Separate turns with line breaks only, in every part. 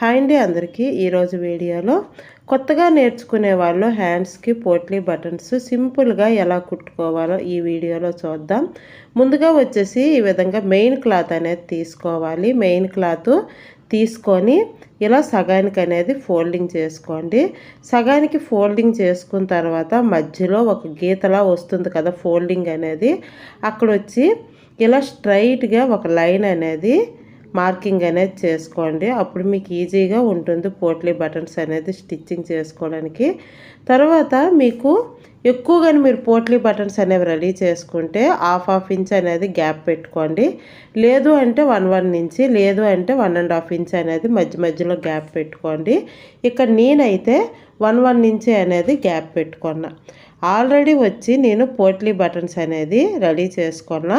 Hi అండి అందరికీ. ఈరోజు వీడియోలో కొత్తగా నేర్చుకునే వాళ్ళు హ్యాండ్స్కి పోట్లీ బటన్స్ సింపుల్గా ఎలా కుట్టుకోవాలో ఈ వీడియోలో చూద్దాం. ముందుగా వచ్చేసి ఈ విధంగా మెయిన్ క్లాత్ అనేది తీసుకోవాలి. మెయిన్ క్లాత్ తీసుకొని ఇలా సగానికి అనేది ఫోల్డింగ్ చేసుకోండి. సగానికి ఫోల్డింగ్ చేసుకున్న తర్వాత మధ్యలో ఒక గీతలా వస్తుంది కదా ఫోల్డింగ్ అనేది. అక్కడ వచ్చి ఇలా స్ట్రైట్గా ఒక లైన్ అనేది మార్కింగ్ అనేది చేసుకోండి. అప్పుడు మీకు ఈజీగా ఉంటుంది పోట్లీ బటన్స్ అనేది స్టిచ్చింగ్ చేసుకోవడానికి. తర్వాత మీకు ఎక్కువగానే మీరు పోట్లీ బటన్స్ అనేవి రెడీ చేసుకుంటే హాఫ్ హాఫ్ ఇంచ్ అనేది గ్యాప్ పెట్టుకోండి. లేదు అంటే వన్ వన్ ఇంచ్ లేదు అంటే వన్ అండ్ హాఫ్ ఇంచ్ అనేది మధ్య మధ్యలో గ్యాప్ పెట్టుకోండి. ఇక్కడ నేనైతే వన్ వన్ ఇంచ్ అనేది గ్యాప్ పెట్టుకున్నా. ఆల్రెడీ వచ్చి నేను పోట్లీ బటన్స్ అనేది రెడీ చేసుకున్నా.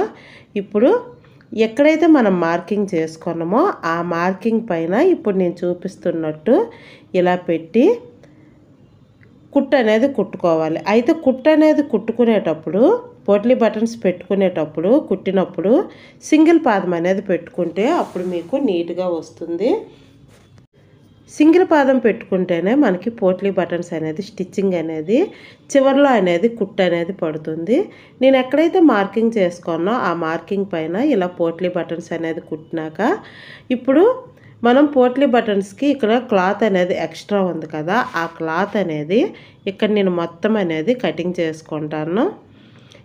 ఇప్పుడు ఎక్కడైతే మనం మార్కింగ్ చేసుకున్నామో ఆ మార్కింగ్ పైన ఇప్పుడు నేను చూపిస్తున్నట్టు ఇలా పెట్టి కుట్టు అనేది కుట్టుకోవాలి. అయితే కుట్టు అనేది కుట్టుకునేటప్పుడు పొట్లీ బటన్స్ పెట్టుకునేటప్పుడు కుట్టినప్పుడు సింగిల్ పాదం అనేది పెట్టుకుంటే అప్పుడు మీకు నీట్గా వస్తుంది. సింగిల్ పాదం పెట్టుకుంటేనే మనకి పోట్లీ బటన్స్ అనేది స్టిచ్చింగ్ అనేది చివరిలో అనేది కుట్ అనేది పడుతుంది. నేను ఎక్కడైతే మార్కింగ్ చేసుకున్నో ఆ మార్కింగ్ పైన ఇలా పోట్లీ బటన్స్ అనేది కుట్టినాక ఇప్పుడు మనం పోట్లీ బటన్స్కి ఇక్కడ క్లాత్ అనేది ఎక్స్ట్రా ఉంది కదా ఆ క్లాత్ అనేది ఇక్కడ నేను మొత్తం అనేది కటింగ్ చేసుకుంటాను.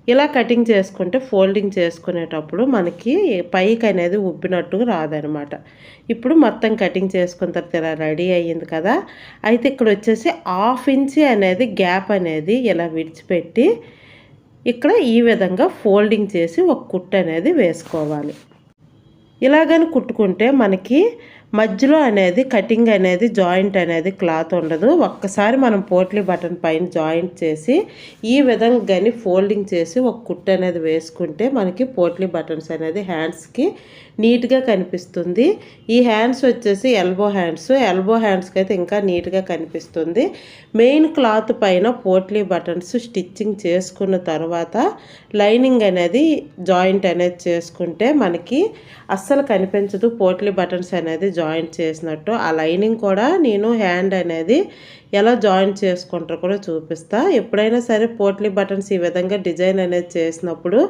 ఇలా కటింగ్ చేసుకుంటే ఫోల్డింగ్ చేసుకునేటప్పుడు మనకి పైకి అనేది ఉబ్బినట్టుగా రాదనమాట. ఇప్పుడు మొత్తం కటింగ్ చేసుకున్న తర్వాత ఇలా రెడీ అయ్యింది కదా అయితే ఇక్కడ వచ్చేసి హాఫ్ ఇంచి అనేది గ్యాప్ అనేది ఇలా విడిచిపెట్టి ఇక్కడ ఈ విధంగా ఫోల్డింగ్ చేసి ఒక కుట్టు అనేది వేసుకోవాలి. ఇలాగని కుట్టుకుంటే మనకి మధ్యలో అనేది కటింగ్ అనేది జాయింట్ అనేది క్లాత్ ఉండదు. ఒక్కసారి మనం పోట్లీ బటన్ పైన జాయింట్ చేసి ఈ విధంగా కానీ ఫోల్డింగ్ చేసి ఒక కుట్టు అనేది వేసుకుంటే మనకి పోట్లీ బటన్స్ అనేది హ్యాండ్స్కి నీట్గా కనిపిస్తుంది. ఈ హ్యాండ్స్ వచ్చేసి ఎల్బో హ్యాండ్స్. ఎల్బో హ్యాండ్స్కి అయితే ఇంకా నీట్గా కనిపిస్తుంది. మెయిన్ క్లాత్ పైన పోట్లీ బటన్స్ స్టిచ్చింగ్ చేసుకున్న తర్వాత లైనింగ్ అనేది జాయింట్ అనేది చేసుకుంటే మనకి అస్సలు కనిపించదు. పోట్లీ బటన్స్ అనేది జాయింట్ చేసినట్టు ఆ లైనింగ్ కూడా నేను హ్యాండ్ అనేది ఎలా జాయింట్ చేసుకుంటారో కూడా చూపిస్తా. ఎప్పుడైనా సరే పోట్లీ బటన్స్ ఈ విధంగా డిజైన్ అనేది చేసినప్పుడు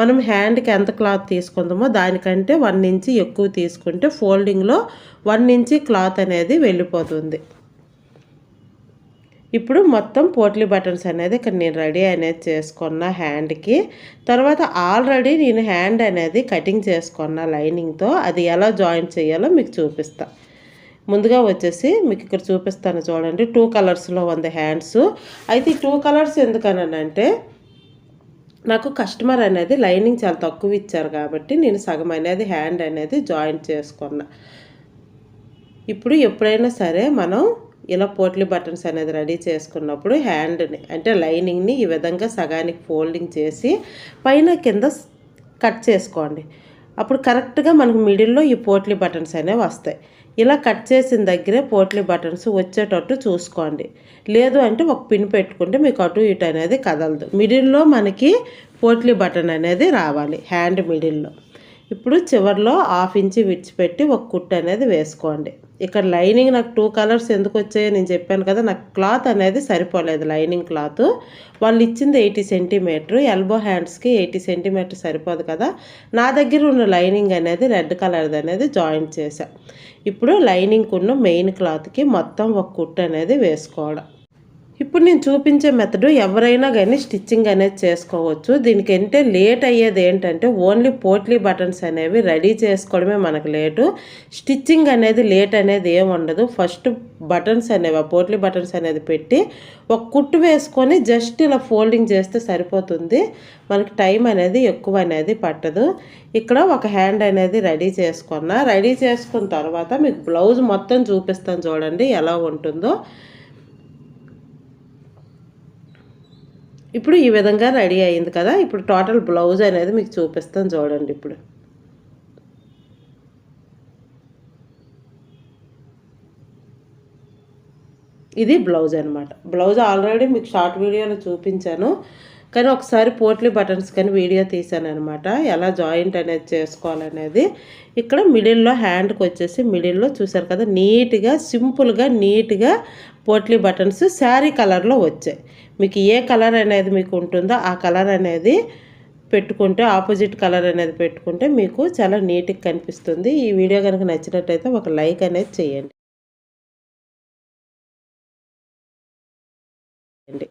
మనం హ్యాండ్కి ఎంత క్లాత్ తీసుకుందామో దానికంటే వన్ ఇంచి ఎక్కువ తీసుకుంటే ఫోల్డింగ్లో వన్ ఇంచి క్లాత్ అనేది వెళ్ళిపోతుంది. ఇప్పుడు మొత్తం పోట్లీ బటన్స్ అనేది ఇక్కడ నేను రెడీ అనేది చేసుకున్న హ్యాండ్కి తర్వాత ఆల్రెడీ నేను హ్యాండ్ అనేది కటింగ్ చేసుకున్న లైనింగ్తో అది ఎలా జాయిన్ చేయాలో మీకు చూపిస్తా. ముందుగా వచ్చేసి మీకు ఇక్కడ చూపిస్తాను చూడండి టూ కలర్స్లో ఉంది హ్యాండ్స్ అయితే టూ కలర్స్ ఎందుకనంటే నాకు కస్టమర్ అనేది లైనింగ్ చాలా తక్కువ ఇచ్చారు కాబట్టి నేను సగం అనేది హ్యాండ్ అనేది జాయింట్ చేసుకున్నా. ఇప్పుడు ఎప్పుడైనా సరే మనం ఇలా పోట్లీ బటన్స్ అనేది రెడీ చేసుకున్నప్పుడు హ్యాండ్ని అంటే లైనింగ్ని ఈ విధంగా సగానికి ఫోల్డింగ్ చేసి పైన కింద కట్ చేసుకోండి. అప్పుడు కరెక్ట్గా మనకు మిడిల్లో ఈ పోట్లీ బటన్స్ అనేవి వస్తాయి. ఇలా కట్ చేసిన దగ్గరే పోట్లీ బటన్స్ వచ్చేటట్టు చూసుకోండి. లేదు అంటే ఒక పిన్ పెట్టుకుంటే మీకు అటు ఇటు అనేది కదలదు. మిడిల్లో మనకి పోట్లీ బటన్ అనేది రావాలి. హ్యాండ్ మిడిల్లో. ఇప్పుడు చివరిలో హాఫ్ ఇంచి విడిచిపెట్టి ఒక కుట్టు అనేది వేసుకోండి. ఇక్కడ లైనింగ్ నాకు టూ కలర్స్ ఎందుకు వచ్చాయో నేను చెప్పాను కదా నాకు క్లాత్ అనేది సరిపోలేదు లైనింగ్ క్లాత్. వాళ్ళు ఇచ్చింది ఎయిటీ సెంటీమీటర్ ఎల్బో హ్యాండ్స్కి ఎయిటీ సెంటీమీటర్ సరిపోదు కదా. నా దగ్గర ఉన్న లైనింగ్ అనేది రెడ్ కలర్ది అనేది జాయింట్ చేశాను ఇప్పుడు లైనింగ్ ఉన్న మెయిన్ క్లాత్కి మొత్తం ఒక కుట్టు అనేది వేసుకోవడం. ఇప్పుడు నేను చూపించే మెథడు ఎవరైనా కానీ స్టిచ్చింగ్ అనేది చేసుకోవచ్చు. దీనికి అంటే లేట్ అయ్యేది ఏంటంటే ఓన్లీ పోట్లీ బటన్స్ అనేవి రెడీ చేసుకోవడమే మనకు లేటు స్టిచ్చింగ్ అనేది లేట్ అనేది ఏమి ఉండదు. ఫస్ట్ బటన్స్ అనేవి ఆ పోట్లీ బటన్స్ అనేది పెట్టి ఒక కుట్టు వేసుకొని జస్ట్ ఇలా ఫోల్డింగ్ చేస్తే సరిపోతుంది. మనకి టైం అనేది ఎక్కువ అనేది పట్టదు. ఇక్కడ ఒక హ్యాండ్ అనేది రెడీ చేసుకున్నా. రెడీ చేసుకున్న తర్వాత మీకు బ్లౌజ్ మొత్తం చూపిస్తాను చూడండి ఎలా ఉంటుందో. ఇప్పుడు ఈ విధంగా రెడీ అయింది కదా. ఇప్పుడు టోటల్ బ్లౌజ్ అనేది మీకు చూపిస్తాను చూడండి ఇప్పుడు. ఇది బ్లౌజ్ అనమాట బ్లౌజ్ ఆల్రెడీ మీకు షార్ట్ వీడియోలో చూపించాను. కానీ ఒకసారి పోట్లీ బటన్స్ కానీ వీడియో తీసాను అనమాట ఎలా జాయింట్ అనేది చేసుకోవాలనేది. ఇక్కడ మిడిల్లో హ్యాండ్కి వచ్చేసి మిడిల్లో చూసారు కదా నీట్గా సింపుల్గా నీట్గా పోట్లీ బటన్స్ శారీ కలర్లో వచ్చాయి. మీకు ఏ కలర్ అనేది మీకు ఉంటుందో ఆ కలర్ అనేది పెట్టుకుంటే ఆపోజిట్ కలర్ అనేది పెట్టుకుంటే మీకు చాలా నీట్గా కనిపిస్తుంది. ఈ వీడియో కనుక నచ్చినట్టయితే ఒక లైక్ అనేది చేయండి.